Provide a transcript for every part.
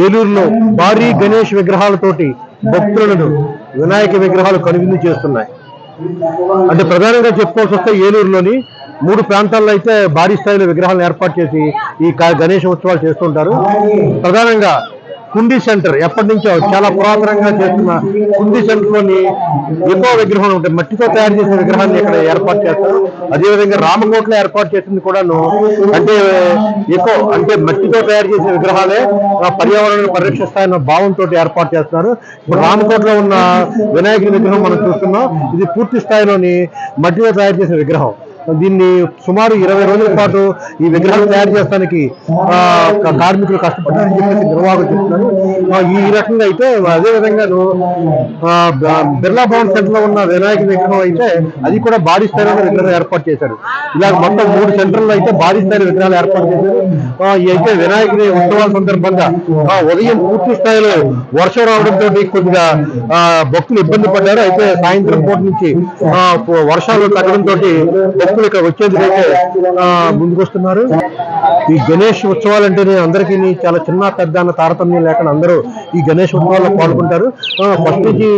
ఏలూరులో భారీ గణేష్ విగ్రహాలతోటి భక్తులను వినాయక విగ్రహాలు కనువిందు చేస్తున్నాయి. అంటే ప్రధానంగా చెప్పుకోవాల్సి వస్తే ఏలూరులోని మూడు ప్రాంతాల్లో అయితే భారీ స్థాయిలో విగ్రహాలను ఏర్పాటు చేసి ఈ క- గణేష ఉత్సవాలు చేస్తుంటారు. ప్రధానంగా కుండీ సెంటర్ ఎప్పటి నుంచో చాలా పురాతనంగా చేస్తున్న కుండీ సెంటర్లోని ఎకో విగ్రహం ఉంటాయి మట్టితో తయారు చేసిన విగ్రహాన్ని ఇక్కడ ఏర్పాటు చేస్తారు. అదేవిధంగా రామకోట్లో ఏర్పాటు చేసింది కూడాను అంటే ఎకో అంటే మట్టితో తయారు చేసిన విగ్రహాలే ఆ పర్యావరణాన్ని పరిరక్షిస్తాయన్న భావంతో ఏర్పాటు చేస్తున్నారు. ఇప్పుడు రామకోటలో ఉన్న వినాయకుడి విగ్రహం మనం చూస్తున్నాం. ఇది పూర్తి స్థాయిలోని మట్టితో తయారు చేసిన విగ్రహం. దీన్ని సుమారు ఇరవై రోజుల పాటు ఈ విగ్రహం తయారు చేయడానికి కార్మికులు కష్టపడ్డారని చెప్పేసి నిర్వాహకులు చెప్తున్నారు. ఈ రకంగా అయితే అదేవిధంగాను ఆ, బిర్లా భవన్ సెంటర్లో ఉన్న వినాయక విగ్రహం అయితే అది కూడా భారీ స్థాయిలో విగ్రహం ఏర్పాటు చేశారు. ఇలా మొత్తం మూడు సెంటర్లు అయితే భారీ స్థాయి విగ్రహాలు ఏర్పాటు చేశారు. అయితే వినాయకుడి ఉత్సవాల సందర్భంగా ఆ, ఉదయం పూర్తి స్థాయిలో వర్షం రావడంతో కొద్దిగా భక్తులు ఇబ్బంది పడ్డారు. అయితే సాయంత్రం పూట నుంచి వర్షాలు తగ్గడంతో భక్తులు ఇక్కడ వచ్చేందుకైతే ముందుకొస్తున్నారు. ఈ గణేష్ ఉత్సవాలు అంటేనే అందరికీ చాలా చిన్న పెద్ద అన్న తారతమ్యం లేకుండా అందరూ ఈ గణేష్ ఉత్సవాల్లో పాల్గొంటారు. ఫస్ట్ నుంచి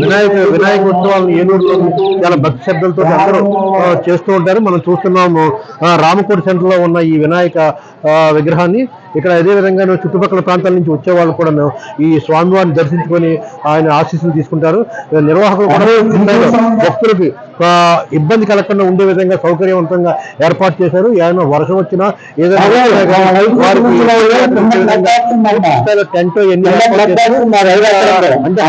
వినాయక వినాయక ఉత్సవాలను ఏలూరులో చాలా భక్తి శబ్దాలతో అందరూ చేస్తూ ఉంటారు. మనం చూస్తున్నాము రామకోటి సెంటర్లో ఉన్న ఈ వినాయక విగ్రహాన్ని. ఇక్కడ అదే విధంగా చుట్టుపక్కల ప్రాంతాల నుంచి వచ్చే వాళ్ళు కూడా ఈ స్వామివారిని దర్శించుకొని ఆయన ఆశీస్సులు తీసుకుంటారు. నిర్వాహకులు కూడా భక్తులకి ఇబ్బంది కలగకుండా ఉండే విధంగా సౌకర్యవంతంగా ఏర్పాటు చేశారు. ఏమైనా వర్షం వచ్చినా టెంట్ ఎన్ని. అంటే